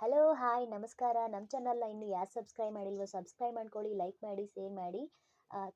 Hello hi ನಮಸ್ಕಾರ. ನಮ್ಮ ಚಾನಲ್ನ ಇನ್ನು ಯಾರು ಸಬ್ಸ್ಕ್ರೈಬ್ ಮಾಡಿಲ್ವೋ ಸಬ್ಸ್ಕ್ರೈಬ್ ಮಾಡ್ಕೊಳ್ಳಿ ಲೈಕ್ ಮಾಡಿ ಶೇರ್ ಮಾಡಿ.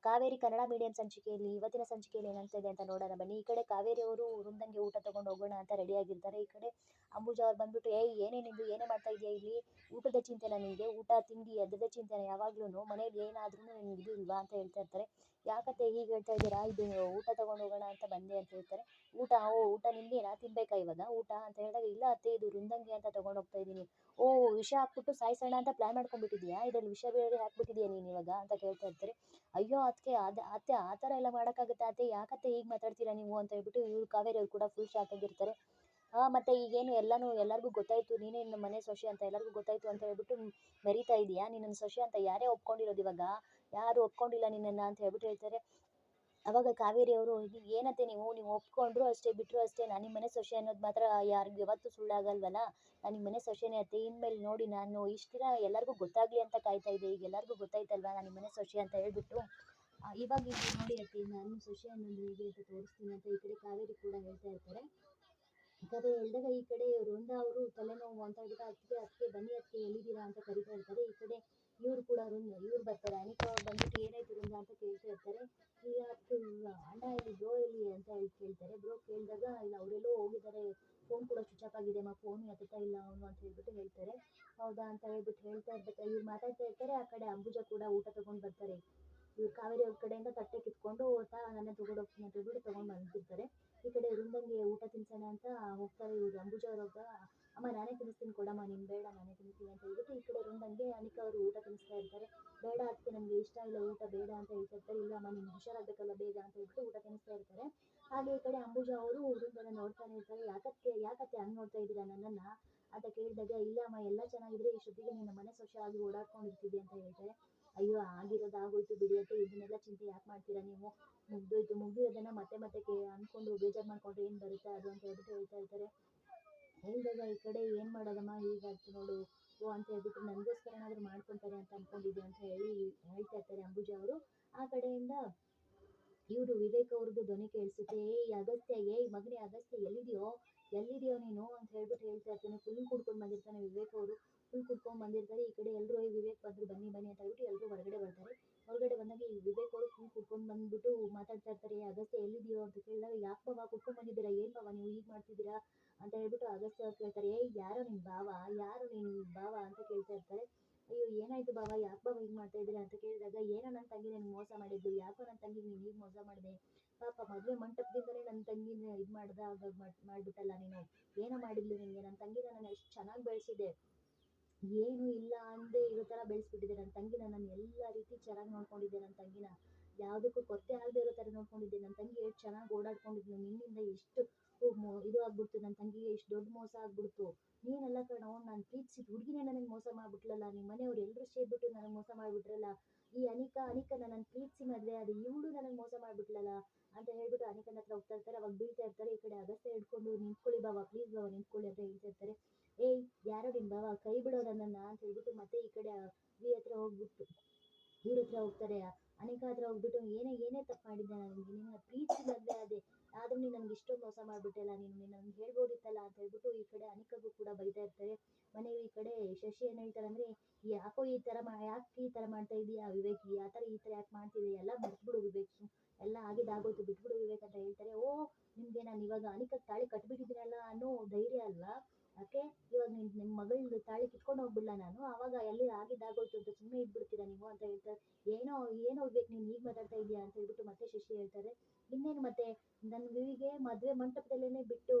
ಕಾವೇರಿ ಕನ್ನಡ ಮೀಡಿಯಂ ಸಂಚಿಕೆಯಲ್ಲಿ ಇವತ್ತಿನ ಸಂಚಿಕೆಯಲ್ಲಿ ಏನಂತಿದೆ ಅಂತ ನೋಡೋಣ ಬನ್ನಿ. ಈ ಕಡೆ ಕಾವೇರಿ ಅವರು ವೃಂದಂಗೆ ಊಟ ತಗೊಂಡು ಹೋಗೋಣ ಅಂತ ರೆಡಿ ಆಗಿರ್ತಾರೆ. ಈ ಕಡೆ ಅಂಬುಜಾ ಅವ್ರು ಬಂದ್ಬಿಟ್ಟು, ಏಯ್, ಏನೇ ನಿಂದು, ಏನೇ ಮಾಡ್ತಾ ಇದೆಯಾ ಇಲ್ಲಿ? ಊಟದ ಚಿಂತೆನ ನಿನಗೆ ಊಟ ತಿಂಡಿ ಅದರದ ಚಿಂತೆನ? ಯಾವಾಗ್ಲೂ ಮನೇಲಿ ಏನಾದ್ರೂ ನಿನಗೆ ಇದು ಇಲ್ವಾ? ಅಂತ ಹೇಳ್ತಾ ಇರ್ತಾರೆ. ಯಾಕತ್ತೆ ಹೀಗೆ ಹೇಳ್ತಾ ಇದ್ದೀರಾ? ಇದು ಊಟ ತಗೊಂಡು ಹೋಗೋಣ ಅಂತ ಬಂದೆ ಅಂತ ಹೇಳ್ತಾರೆ. ಊಟ? ಓ, ಊಟ ನಿಮ್ಗೇನಾ? ತಿನ್ಬೇಕಾ ಇವಾಗ? ಊಟ ಅಂತ ಹೇಳಿದಾಗ, ಇಲ್ಲ ಅತ್ತೆ, ಇದು ವೃಂದಂಗೆ ಅಂತ ತಗೊಂಡು ಹೋಗ್ತಾ ಇದ್ದೀನಿ. ಓ, ವಿಷ ಹಾಕ್ಬಿಟ್ಟು ಸಾಯಿಸೋಣ ಅಂತ ಪ್ಲ್ಯಾನ್ ಮಾಡ್ಕೊಂಡ್ಬಿಟ್ಟಿದ್ಯಾ ಇದ್ರಲ್ಲಿ ವಿಷ ಬೇರೆ ಹಾಕ್ಬಿಟ್ಟಿದ್ಯಾ ನೀನು ಇವಾಗ? ಅಂತ ಕೇಳ್ತಾ ಇರ್ತಾರೆ. ಅಯ್ಯೋ ಅದಕ್ಕೆ ಅದು, ಅತ್ತೆ ಆ ಥರ ಎಲ್ಲ ಮಾಡೋಕ್ಕಾಗುತ್ತಾ ಅತ್ತೆ? ಯಾಕತ್ತೆ ಹೀಗೆ ಮಾತಾಡ್ತೀರಾ ನೀವು ಅಂತ ಹೇಳ್ಬಿಟ್ಟು ಇವ್ರು ಕಾವೇರಿ ಅವ್ರು ಕೂಡ ಫುಲ್ ಶಾಕ್ ಆಗಿರ್ತಾರೆ. ಮತ್ತು ಈಗೇನು ಎಲ್ಲನೂ ಎಲ್ಲರಿಗೂ ಗೊತ್ತಾಯಿತು, ನೀನೇ ನಿಮ್ಮ ಮನೆ ಸೊಸೆ ಅಂತ ಎಲ್ಲರಿಗೂ ಗೊತ್ತಾಯಿತು ಅಂತ ಹೇಳ್ಬಿಟ್ಟು ಮೆರೀತಾ ಇದೆಯಾ? ನಿನ್ನನ್ನು ಸೊಸೆ ಅಂತ ಯಾರೇ ಒಪ್ಕೊಂಡಿರೋದು ಇವಾಗ? ಯಾರು ಒಪ್ಕೊಂಡಿಲ್ಲ ನಿನ್ನನ್ನು ಅಂತ ಹೇಳ್ಬಿಟ್ಟು ಹೇಳ್ತಾರೆ. ಅವಾಗ ಕಾವೇರಿ ಅವರು ಏನಂತೆ ನೀವು? ನೀವು ಒಪ್ಕೊಂಡ್ರು ಅಷ್ಟೇ ಬಿಟ್ಟರು ಅಷ್ಟೇ. ನಾನು ನಿಮ್ಮ ಮನೆ ಸೊಸೆ ಅನ್ನೋದು ಮಾತ್ರ ಯಾರಿಗೂ ಯಾವತ್ತೂ ಸುಳ್ಳಾಗಲ್ವಲ್ಲ? ನಾನು ನಿಮ್ಮ ಮನೆ ಸೊಸೆನೇ ಅತ್ತೆ. ಇನ್ಮೇಲೆ ನೋಡಿ ನಾನು ಇಷ್ಟು ದಿನ ಎಲ್ಲರಿಗೂ ಗೊತ್ತಾಗಲಿ ಅಂತ ಕಾಯ್ತಾ ಇದ್ದೆ. ಈಗ ಎಲ್ಲರಿಗೂ ಗೊತ್ತಾಯ್ತಲ್ವಾ? ನಾನು ನಿಮ್ಮ ಮನೆ ಸೊಸೆ ಅಂತ ಹೇಳ್ಬಿಟ್ಟು. ಇವಾಗ ಇದು ನೋಡಿ ಅತ್ತೆ ನಾನು ಸೊಸೆ ಅನ್ನೋದು ಹೇಗೆ ಅಂತ ತೋರಿಸ್ತೀನಿ ಅಂತ ಈ ಕಡೆ ಕಾವೇರಿ ಕೂಡ ಹೇಳ್ತಾ ಇರ್ತಾರೆ. ಕತೆ ಹೇಳಿದಾಗ ಈ ಕಡೆ ವೃಂದ ಅವರು ತಲೆನೋವು ಅಂತ ಹೇಳ್ಬಿಟ್ಟು ಅದಕ್ಕೆ ಅದಕ್ಕೆ ಬನ್ನಿ ಅದಕ್ಕೆ ಎಲ್ಲಿದ್ದೀರಾ? ಅಂತ ಕರಿತಾ ಇರ್ತಾರೆ. ಈ ಕಡೆ ಇವ್ರು ಕೂಡ ವೃಂದ ಇವ್ರು ಬರ್ತಾರೆ. ಅನಿತಾ ಅವ್ರು ಬಂದ್ಬಿಟ್ಟು ಏನಾಯ್ತು ವೃಂದ ಅಂತ ಕೇಳ್ತಾ ಇರ್ತಾರೆ. ಈಗ ಅಣ್ಣ ಇಲ್ಲಿ ಬ್ರೋ ಎಲ್ಲಿ ಅಂತ ಹೇಳಿ ಕೇಳ್ತಾರೆ. ಬ್ರೋ ಕೇಳಿದಾಗ, ಇಲ್ಲ, ಅವರೆಲ್ಲೋ ಹೋಗಿದ್ದಾರೆ. ಫೋನ್ ಕೂಡ ಸ್ವಿಚ್ ಆಫ್ ಆಗಿದೆ ಅಮ್ಮ ಫೋನ್ ಎತ್ತುತ್ತಾ ಇಲ್ಲ ಅವನು ಅಂತ ಹೇಳ್ಬಿಟ್ಟು ಹೇಳ್ತಾರೆ. ಹೌದಾ ಅಂತ ಹೇಳ್ಬಿಟ್ಟು ಹೇಳ್ತಾ ಇರ್ಬೇಕಾದ್ರೆ ಇವ್ರು ಮಾತಾಡ್ತಾ ಇರ್ತಾರೆ. ಆ ಕಡೆ ಅಂಬುಜ ಕೂಡ ಊಟ ತಗೊಂಡು ಬರ್ತಾರೆ. ಇವ್ರು ಕಾವೇರಿ ಅವ್ರ ಕಡೆಯಿಂದ ತಟ್ಟೆ ಕಿತ್ಕೊಂಡು ಊಟ ನನ್ನ ತಗೊಂಡು ಹೋಗ್ತೀನಿ ಅಂತ ಹೇಳ್ಬಿಟ್ಟು ತಗೊಂಡು ಬಂದಿರ್ತಾರೆ. ಈ ಕಡೆ ವೃಂದಂಗೆ ಊಟ ತಿನ್ಸೋಣ ಅಂತ ಹೋಗ್ತಾರೆ ಇವ್ರು. ಅಂಬುಜ ಅವ್ರ ಅಮ್ಮ, ನಾನೇ ತಿನ್ನಿಸ್ತೀನಿ ಕೊಡಮ್ಮ, ನೀನು ಬೇಡ, ನಾನೇ ತಿನ್ನಿಸ್ತೀನಿ ಅಂತ ಹೇಳ್ಬಿಟ್ಟು ಈ ಕಡೆ ವೃಂದಂಗೆ ಅನಿಕ ಅವರು ಊಟ ತಿನ್ನಿಸ್ತಾ ಇರ್ತಾರೆ. ಬೇಡ ಅದಕ್ಕೆ ನಮಗೆ ಇಷ್ಟ ಇಲ್ಲ, ಊಟ ಬೇಡ ಅಂತ ಹೇಳ್ತಾ ಇರ್ತಾರೆ ಇಲ್ಲ ಅಮ್ಮ ನಿಮ್ಗೆ ಹುಷಾರಾಗಬೇಕಲ್ಲ, ಬೇಗ ಅಂತ ಹೇಳ್ಬಿಟ್ಟು ಊಟ ತಿನ್ನಿಸ್ತಾ ಇರ್ತಾರೆ. ಹಾಗೆ ಈ ಕಡೆ ಅಂಬುಜಾ ಅವರು ಹುಡುಗನ ನೋಡ್ತಾನೆ ಇರ್ತಾರೆ. ಯಾಕಕ್ಕೆ ಯಾಕತ್ತೆ ಹಂಗೆ ನೋಡ್ತಾ ಇದ್ದೀರಾ ನನ್ನನ್ನ? ಅಂತ ಕೇಳಿದಾಗ, ಇಲ್ಲ ಅಮ್ಮ, ಎಲ್ಲ ಚೆನ್ನಾಗಿದ್ರೆ ಇಷ್ಟೊತ್ತಿಗೆ ನಿನ್ನ ಮನೆ ಸ್ವಚ್ಛ ಆಗಿ ಅಂತ ಹೇಳ್ತಾರೆ. ಅಯ್ಯೋ, ಆಗಿರೋದು ಆಗೋಯ್ತು ಬಿಡಿಯತ್ತೆ ಇದನ್ನೆಲ್ಲ ಚಿಂತೆ ಯಾಕೆ ಮಾಡ್ತೀರಾ ನೀವು? ಮುಗ್ದೋಯ್ತು ಮುಗಿಯೋದನ್ನ ಮತ್ತೆ ಮತ್ತೆ ಕೇ ಅಂದ್ಕೊಂಡು ಬೇಜಾರು ಮಾಡ್ಕೊಂಡ್ರೆ ಏನು ಬರುತ್ತೆ ಅದು ಅಂತ ಹೇಳ್ಬಿಟ್ಟು ಹೇಳ್ತಾ ಇರ್ತಾರೆ. ಹೇಳಿದಾಗ ಈ ಕಡೆ ಏನು ಮಾಡೋದಮ್ಮ ಹೀಗಾಯ್ತು ನೋಡು. ಓ, ಅಂತ ಹೇಳ್ಬಿಟ್ಟು ನನಗೋಸ್ಕರ ಏನಾದ್ರು ಮಾಡ್ಕೊತಾರೆ ಅಂತ ಅಂದ್ಕೊಂಡಿದ್ದೆ ಅಂತ ಹೇಳಿ ಹೇಳ್ತಾ ಇರ್ತಾರೆ ಅಂಬುಜಾ ಅವರು. ಆ ಕಡೆಯಿಂದ ಇವರು ವಿವೇಕ್ ಅವ್ರದ್ದು ಧ್ವನಿ ಕೇಳಿಸುತ್ತೆ, ಏಯ್, ಅಗಸ್ತ್ಯ, ಏಯ್, ಮಗನೇ, ಅಗಸ್ತ್ಯ, ಎಲ್ಲಿದೆಯೋ ಎಲ್ಲಿದೆಯೋ ನೀನು? ಅಂತ ಹೇಳ್ಬಿಟ್ಟು ಹೇಳ್ತಾ ಇರ್ತಾನೆ. ಫುಲ್ ಕುಡ್ಕೊಂಡು ಬಂದಿರ್ತಾನೆ ವಿವೇಕ್ ಅವರು. ಫುಲ್ ಕುಡ್ಕೊಂಡು ಬಂದಿರ್ತಾರೆ. ಈ ಕಡೆ ಎಲ್ಲರೂ ವಿವೇಕ್ ಬಂದರು, ಬನ್ನಿ ಬನ್ನಿ ಅಂತ ಹೇಳ್ಬಿಟ್ಟು ಎಲ್ಲರೂ ಹೊರಗಡೆ ಬರ್ತಾರೆ. ಹೊರಗಡೆ ಬಂದಾಗ ಈ ವಿವೇಕ್ ಅವರು ಫುಲ್ ಕುಡ್ಕೊಂಡು ಬಂದ್ಬಿಟ್ಟು ಮಾತಾಡ್ತಾ ಇರ್ತಾರೆ "ಏ ಅಗಸ್ತ್ಯ, ಎಲ್ಲಿದೆಯೋ? ಅಂತ ಕೇಳಿದಾಗ, ಯಾಕೆ ಬಾವ ಕುಡ್ಕೊಂಡು ಬಂದಿದ್ದೀರಾ? ಏನು ಬಾವ ನೀವು ಹೀಗೆ ಮಾಡ್ತಿದ್ದೀರಾ? ಅಂತ ಹೇಳ್ಬಿಟ್ಟು ಅಗಸ್ತ್ಯ ಸರ್ ಕೇಳ್ತಾರೆ, ಏಯ್, ಯಾರು ನಿನ್ನ ಬಾವ ಯಾರು ನಿನ್ನ ಬಾವ ಅಂತ ಕೇಳ್ತಾ ಇರ್ತಾರೆ. ಅಯ್ಯೋ, ಏನಾಯ್ತು ಬಾವ ಯಾಕೆ ಬಾವ ಹೀಗೆ ಮಾಡ್ತಾ ಇದ್ದೀರಾ? ಅಂತ ಕೇಳಿದಾಗ, ಏನೋ ನನ್ನ ತಂಗಿ ನನಗೆ ಮೋಸ ಮಾಡಿದ್ದು. ಯಾಕೋ ನನ್ನ ತಂಗಿ ನೀನು ಹೀಗೆ ಮೋಸ ಮಾಡಿದೆ. ಪಾಪ ಮದುವೆ ಮಂಟಪದಿಂದಲೇ ನನ್ನ ತಂಗಿನ ಇದು ಮಾಡ್ದ ಮಾಡಿಬಿಟ್ಟಲ್ಲ ನೀನು? ಏನೋ ಮಾಡಿದ್ಲು ನಿನಗೆ ನನ್ನ ತಂಗಿನ ನಾನು ಎಷ್ಟು ಚೆನ್ನಾಗಿ ಬೆಳೆಸಿದೆ ಏನು ಇಲ್ಲ ಅಂದೇ ಇರೋ ಥರ ಬೆಳೆಸ್ಬಿಟ್ಟಿದೆ. ನನ್ನ ತಂಗಿನ ನನ್ನ ಎಲ್ಲ ರೀತಿ ಚೆನ್ನಾಗಿ ನೋಡ್ಕೊಂಡಿದ್ದೆ ನನ್ನ ತಂಗಿನ. ಯಾವುದಕ್ಕೂ ಕೊರತೆ ಆಗದೆ ಇರೋ ತರ ನೋಡ್ಕೊಂಡಿದ್ದೆ. ನನ್ನ ತಂಗಿ ಎಷ್ಟು ಚೆನ್ನಾಗಿ ಓಡಾಡ್ಕೊಂಡಿದ್ಲು. ನಿನ್ನಿಂದ ಎಷ್ಟು ಇದು ಆಗ್ಬಿಡ್ತು. ನನ್ನ ತಂಗಿಗೆ ಎಷ್ಟು ದೊಡ್ಡ ಮೋಸ ಆಗ್ಬಿಡ್ತು. ನೀನೆಲ್ಲ ಅವ್ನು ನಾನು ಪ್ರೀತಿಸಿದ ಹುಡುಗಿನೇ ನನಗೆ ಮೋಸ ಮಾಡ್ಬಿಟ್ಲಲ್ಲ. ನಿಮ್ಮ ಮನೆಯವ್ರು ಎಲ್ಲರೂ ಸೇರ್ಬಿಟ್ಟು ನನಗೆ ಮೋಸ ಮಾಡಿಬಿಟ್ರಲ್ಲ. ಈ ಅನಿಕಾ ಅನಿಕನ ನಾನು ಪ್ರೀತಿಸಿ ಮದುವೆ ಅದು ಇವಳು ನನಗೆ ಮೋಸ ಮಾಡಿಬಿಟ್ಲಲ್ಲ ಅಂತ ಹೇಳ್ಬಿಟ್ಟು ಅನಿಕನ ಹತ್ರ ಹೋಗ್ತಾ ಇರ್ತಾರೆ. ಅವಾಗ ಬೀಳ್ತಾ ಇರ್ತಾರೆ. ಈ ಕಡೆ ಅಗಸ್ತ್ಯ ಹಿಡ್ಕೊಂಡು ನಿಂತ್ಕೊಳ್ಳಿ ಬಾವಾ, ಪ್ಲೀಸ್ ಬಾವ, ನಿಂತ್ಕೊಳ್ಳಿ ಅಂತ ಹೇಳ್ತಾ ಇರ್ತಾರೆ. ಏಯ್, ಯಾರೋ ನಿನ್ ಬಾವ ಕೈ ಬಿಡೋ ನನ್ನನ್ನು ಅಂತ ಹೇಳ್ಬಿಟ್ಟು ಮತ್ತೆ ಈ ಕಡೆ ವಿ ಹತ್ರ ಹೋಗ್ಬಿಟ್ಟು ಇವ್ರ ಹತ್ರ ಹೋಗ್ತಾರೆ. ಅನಿಕಾ ಹತ್ರ ಹೋಗ್ಬಿಟ್ಟು ಏನೇ ಏನೇ ತಪ್ಪು ಮಾಡಿದ್ದೆ ನನಗೆ ನಿನ್ನ ಪ್ರೀತಿ ಮದುವೆ ಅದೇ. ಆದ್ರೂ ನೀನು ನನಗೆ ಇಷ್ಟೊಂದು ಮೋಸ ಮಾಡಿಬಿಟ್ಟಲ್ಲ, ನೀನು ನೀನು ನನಗೆ ಹೇಳ್ಬೋದಿತ್ತಲ್ಲ ಅಂತ ಹೇಳ್ಬಿಟ್ಟು ಈ ಕಡೆ ಅನಿಕಾಗೂ ಕೂಡ ಬೈತಾ ಇರ್ತಾರೆ. ಮನೆ ಈ ಕಡೆ ಶಶಿ ಏನು ಹೇಳ್ತಾರೆ ಅಂದರೆ, ಯಾಕೋ ಈ ಥರ ಮಾ, ಯಾಕೆ ಈ ಥರ ಮಾಡ್ತಾ ಇದೀಯಾ ವಿವೇಕಿ? ಆ ಥರ ಈ ಥರ ಯಾಕೆ ಮಾಡ್ತಿದ್ದೀಯ ಎಲ್ಲ ಮರ್ತ್ಬಿಡು ವಿವೇಕ್. ಎಲ್ಲ ಆಗಿದ್ದಾಗೋಯ್ತು, ಬಿಟ್ಬಿಡು ವಿವೇಕ್ ಅಂತ ಹೇಳ್ತಾರೆ. ಓ, ನಿಮಗೆ ನಾನು ಇವಾಗ ಅನಿಕಕ್ಕೆ ತಾಳಿ ಕಟ್ಬಿಟ್ಟಿದ್ದೀನಲ್ಲ ಅನ್ನೋ ಧೈರ್ಯ ಅಲ್ವಾ? ಯಾಕೆ? ಇವಾಗ ನಿನ್ ನಿಮ್ಮ ಮಗಳದ್ದು ತಾಳಿ ಕಿತ್ಕೊಂಡು ಹೋಗ್ಬಿಡ್ಲಾ ನಾನು. ಆವಾಗ ಎಲ್ಲಿ ಆಗಿದ್ದಾಗೋಯ್ತು ಅಂತ ಸುಮ್ಮನೆ ಇದ್ಬಿಡ್ತೀರಾ ನೀವು ಅಂತ ಹೇಳ್ತಾರೆ. ಏನೋ ಏನೋ ಹೋಗ್ಬೇಕು ನೀನು ಈಗ ಮಾತಾಡ್ತಾ ಇದೀಯಾ ಅಂತ ಹೇಳ್ಬಿಟ್ಟು ಮತ್ತೆ ಶಶಿ ಹೇಳ್ತಾರೆ. ಇನ್ನೇನು ಮತ್ತೆ? ನನ್ನ ವಿವಿಗೆ ಮದುವೆ ಮಂಟಪದಲ್ಲೇನೆ ಬಿಟ್ಟು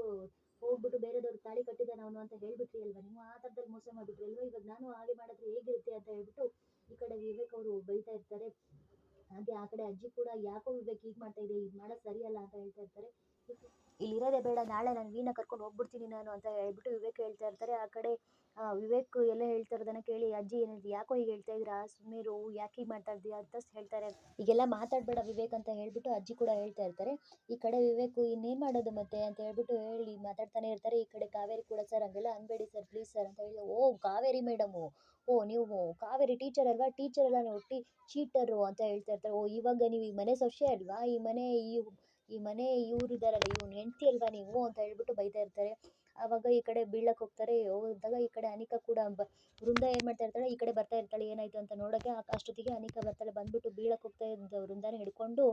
ಹೋಗ್ಬಿಟ್ಟು ಬೇರೆದವ್ರು ತಾಳಿ ಕಟ್ಟಿದಾನ ಅವನು ಅಂತ ಹೇಳ್ಬಿಟ್ರಿ ಅಲ್ವಾ ನೀವು ಆ ಥರದಲ್ಲಿ ಮೋಸ ಮಾಡಿಬಿಟ್ರಿ ಅಲ್ವಾ ಇವಾಗ ನಾನು ಹಾಗೆ ಮಾಡಿದ್ರೆ ಹೇಗಿರುತ್ತೆ ಅಂತ ಹೇಳ್ಬಿಟ್ಟು ಈ ಕಡೆ ವಿವೇಕ್ ಅವರು ಬೈತಾ ಇರ್ತಾರೆ. ಹಾಗೆ ಆ ಕಡೆ ಅಜ್ಜಿ ಕೂಡ ಯಾಕೋ ವಿವೇಕ್ ಹೀಗೆ ಮಾಡ್ತಾ ಇದೆ, ಇದು ಮಾಡೋದು ಸರಿಯಲ್ಲ ಅಂತ ಹೇಳ್ತಾ ಇರ್ತಾರೆ. ಇಲ್ಲಿರೋದೇ ಬೇಡ, ನಾಳೆ ನಾನು ವೀಣಾ ಕರ್ಕೊಂಡು ಹೋಗ್ಬಿಡ್ತೀನಿ ನಾನು ಅಂತ ಹೇಳ್ಬಿಟ್ಟು ವಿವೇಕ್ ಹೇಳ್ತಾ ಇರ್ತಾರೆ. ಆ ಕಡೆ ವಿವೇಕ್ ಎಲ್ಲ ಹೇಳ್ತಾ ಇರೋದನ್ನ ಕೇಳಿ, ಅಜ್ಜಿ ಏನು ಯಾಕೋ ಹೀಗೆ ಹೇಳ್ತಾ ಇದ್ದೀರಾ? ಸುಮ್ಮನಿರು ಯಾಕೆ ಹೀಗೆ ಮಾಡ್ತಾ ಇದ್ದೀಯಾ ಅಂತ ಹೇಳ್ತಾರೆ. ಈಗೆಲ್ಲ ಮಾತಾಡಬೇಡ ವಿವೇಕ್ ಅಂತ ಹೇಳ್ಬಿಟ್ಟು ಅಜ್ಜಿ ಕೂಡ ಹೇಳ್ತಾ ಇರ್ತಾರೆ. ಈ ಕಡೆ ವಿವೇಕ್ ಇನ್ನೇನು ಮಾಡೋದು ಮತ್ತೆ ಅಂತ ಹೇಳ್ಬಿಟ್ಟು ಹೇಳಿ ಮಾತಾಡ್ತಾನೆ ಇರ್ತಾರೆ. ಈ ಕಡೆ ಕಾವೇರಿ ಕೂಡ ಸರ್ ಹಂಗೆಲ್ಲ ಅನ್ಬೇಡಿ ಸರ್ ಪ್ಲೀಸ್ ಸರ್ ಅಂತ ಹೇಳಿ, ಓ, ಕಾವೇರಿ ಮೇಡಮು ಓ, ನೀವು ಕಾವೇರಿ ಟೀಚರ್ ಅಲ್ವಾ? ಟೀಚರ್ ಎಲ್ಲ ನೀವು ಟಿ ಚೀಟರು ಅಂತ ಹೇಳ್ತಾ ಇರ್ತಾರೆ. ಓ, ಇವಾಗ ನೀವು ಈ ಮನೆ ಸೊಸೆ ಅಲ್ವಾ? ಈ ಮನೆ ಈ ಈ ಮನೆ ಇವ್ರು ಇದ್ದಾರಲ್ಲ ಇವ್ನ ಹೆಂಡ್ತಿ ಅಲ್ವಾ ನೀವು ಅಂತ ಹೇಳ್ಬಿಟ್ಟು ಬೈತಾ ಇರ್ತಾರೆ. ಆವಾಗ ಈ ಕಡೆ ಬೀಳಕ್ಕೆ ಹೋಗ್ತಾರೆ, ಹೋದಾಗ ಈ ಕಡೆ ಅನಿಕಾ ಕೂಡ ಬ, ವೃಂದ ಏನು ಮಾಡ್ತಾ ಇರ್ತಾಳೆ, ಈ ಕಡೆ ಬರ್ತಾ ಇರ್ತಾಳೆ, ಏನಾಯಿತು ಅಂತ ನೋಡೋಕ್ಕೆ ಅಷ್ಟೊತ್ತಿಗೆ ಅನಿಕಾ ಬರ್ತಾಳೆ, ಬಂದ್ಬಿಟ್ಟು ಬೀಳಕ್ಕೆ ಹೋಗ್ತಾ ಇದ್ದ ವೃಂದಾನ ಹಿಡ್ಕೊಂಡು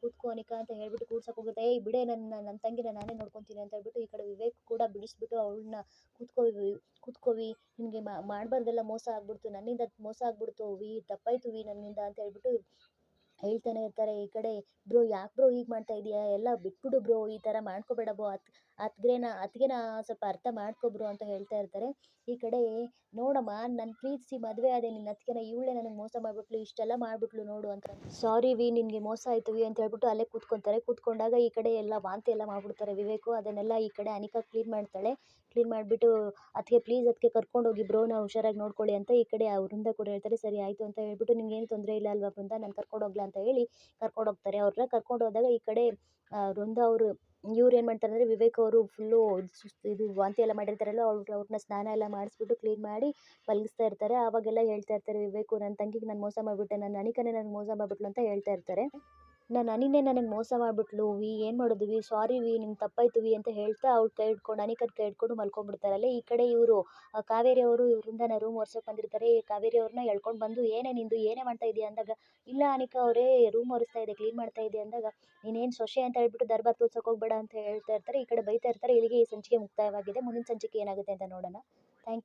ಕೂತ್ಕೋ ಅನಿಕಾ ಅಂತ ಹೇಳ್ಬಿಟ್ಟು ಕೂರ್ಸಕ್ಕೆ ಹೋಗುತ್ತೆ. ಏಯ್, ಬಿಡೆ ನನ್ನ ನನ್ನ ತಂಗಿನ ನಾನೇ ನೋಡ್ಕೊತೀನಿ ಅಂತ ಹೇಳ್ಬಿಟ್ಟು ಈ ಕಡೆ ವಿವೇಕ್ ಕೂಡ ಬಿಡಿಸ್ಬಿಟ್ಟು ಅವಳನ್ನ ಕೂತ್ಕೋ ವಿ- ಕೂತ್ಕೋವಿ, ನಿನಗೆ ಮಾಡಬಾರ್ದೆಲ್ಲ ಮೋಸ ಆಗ್ಬಿಡ್ತು, ನನ್ನಿಂದ ಮೋಸ ಆಗ್ಬಿಡ್ತು, ವಿ, ತಪ್ಪಾಯ್ತು, ವಿ, ನನ್ನಿಂದ ಅಂತ ಹೇಳ್ಬಿಟ್ಟು ಹೇಳ್ತಾನೆ ಇರ್ತಾರೆ ಈ ಕಡೆ ಬ್ರೋ ಯಾಕೆ ಬ್ರೋ ಹೀಗೆ ಮಾಡ್ತಾ ಇದೀಯಾ? ಎಲ್ಲ ಬಿಟ್ಬಿಡು ಬ್ರೋ, ಈ ಥರ ಮಾಡ್ಕೋಬೇಡ ಬ್ರೋ, ಅತ್, ಅತ್ಗೆನ ಅತ್ಗೆನ ಸ್ವಲ್ಪ ಅರ್ಥ ಮಾಡ್ಕೊ ಬ್ರೋ ಅಂತ ಹೇಳ್ತಾ ಇರ್ತಾರೆ. ಈ ಕಡೆ, ನೋಡಮ್ಮ ನನ್ನ ಪ್ರೀತಿಸಿ ಮದುವೆ ಆದೆ ನಿನ್ನ ಅತ್ಗೆನ, ಇವಳೇ ನನಗೆ ಮೋಸ ಮಾಡಿಬಿಟ್ಲು, ಇಷ್ಟೆಲ್ಲ ಮಾಡಿಬಿಟ್ಲು ನೋಡು ಅಂತ. ಸಾರಿ ವಿ, ನಿನಗೆ ಮೋಸ ಆಯ್ತು ವಿ ಅಂತ ಹೇಳ್ಬಿಟ್ಟು ಅಲ್ಲೇ ಕೂತ್ಕೊಂತಾರೆ. ಕೂತ್ಕೊಂಡಾಗ ಈ ಕಡೆ ಎಲ್ಲ ವಾಂತಿ ಎಲ್ಲ ಮಾಡ್ಬಿಡ್ತಾರೆ ವಿವೇಕು. ಅದನ್ನೆಲ್ಲ ಈ ಕಡೆ ಅನಿಕಾ ಕ್ಲೀನ್ ಮಾಡ್ತಾಳೆ. ಕ್ಲೀನ್ ಮಾಡಿಬಿಟ್ಟು ಅದಕ್ಕೆ ಪ್ಲೀಸ್ ಅದಕ್ಕೆ ಕರ್ಕೊಂಡು ಹೋಗಿ ನಾವು ಹುಷಾರಾಗಿ ನೋಡ್ಕೊಳ್ಳಿ ಅಂತ ಈ ಕಡೆ ಅವ್ರಿಂದ ಕೂಡ ಹೇಳ್ತಾರೆ. ಸರಿ, ಆಯಿತು ಅಂತ ಹೇಳ್ಬಿಟ್ಟು ನಿಮ್ಗೇನು ತೊಂದರೆ ಇಲ್ಲ ಅಲ್ವಾ ವೃಂದ? ನಾನು ಕರ್ಕೊಂಡು ಹೋಗ್ಲಾ ಅಂತ ಹೇಳಿ ಕರ್ಕೊಂಡು ಹೋಗ್ತಾರೆ. ಅವ್ರನ್ನ ಕರ್ಕೊಂಡು ಹೋದಾಗ ಈ ಕಡೆ ವೃಂದ ಅವರು ಇವ್ರು ಏನು ಮಾಡ್ತಾರೆ ಅಂದರೆ ವಿವೇಕ್ ಅವರು ಫುಲ್ಲು ಇದು ವಾಂತಿ ಎಲ್ಲ ಮಾಡಿರ್ತಾರಲ್ಲ, ಅವ್ರು ಅವ್ರನ್ನ ಸ್ನಾನ ಎಲ್ಲ ಮಾಡಿಸ್ಬಿಟ್ಟು ಕ್ಲೀನ್ ಮಾಡಿ ಮಲಗಿಸ್ತಾ ಇರ್ತಾರೆ. ಆವಾಗೆಲ್ಲ ಹೇಳ್ತಾ ಇರ್ತಾರೆ ವಿವೇಕು ನನ್ನ ತಂಗಿಗೆ ನಾನು ಮೋಸ ಮಾಡಿಬಿಟ್ಟೆ ನನ್ನ ಅನಿಕನೇ ನನಗೆ ಮೋಸ ಮಾಡಿಬಿಟ್ಲು ಅಂತ ಹೇಳ್ತಾ ಇರ್ತಾರೆ. ನನ್ನ ಅನಿನೇ ನನಗೆ ಮೋಸ ಮಾಡಿಬಿಟ್ಲು, ವಿ, ಏನು ಮಾಡೋದು ವಿ ಸಾರಿ ವಿ ನಿಮ್ಗೆ ತಪ್ಪಾಯ್ತು ವಿ ಅಂತ ಹೇಳ್ತಾ ಅವ್ಳ ಕೈ ಹಿಡ್ಕೊಂಡು ಅನಿಕನ ಕೈ ಹಿಡ್ಕೊಂಡು ಮಲ್ಕೊಂಡ್ಬಿಡ್ತಾರಲ್ಲ ಈ ಕಡೆ ಇವರು ಕಾವೇರಿ ಅವರು ವೃಂದನ ರೂಮ್ ಒರ್ಸೋಕೆ ಬಂದಿರ್ತಾರೆ. ಈ ಕಾವೇರಿ ಅವ್ರನ್ನ ಎಳ್ಕೊಂಡು ಬಂದು, ಏನೇ ನಿಂದು, ಏನೇ ಮಾಡ್ತಾ ಇದೀಯ ಅಂದಾಗ, ಇಲ್ಲ ಅನಿಕಾ ಅವರೇ ರೂಮ್ ಒರೆಸ್ತಾ ಇದೆ ಕ್ಲೀನ್ ಮಾಡ್ತಾ ಇದೆ ಅಂದಾಗ, ನೀನೇನು ಸೊಸೆ ಅಂತ ಹೇಳ್ಬಿಟ್ಟು ದರ್ಬಾರ್ ತೋರ್ಸೋಕೆ ಹೋಗ್ಬೇಡ ಅಂತ ಹೇಳ್ತಾ ಇರ್ತಾರೆ. ಈ ಕಡೆ ಬೈತಾ ಇರ್ತಾರೆ. ಇಲ್ಲಿಗೆ ಈ ಸಂಚಿಕೆ ಮುಕ್ತಾಯವಾಗಿದೆ. ಮುಂದಿನ ಸಂಚಿಕೆ ಏನಾಗುತ್ತೆ ಅಂತ ನೋಡೋಣ. Thank you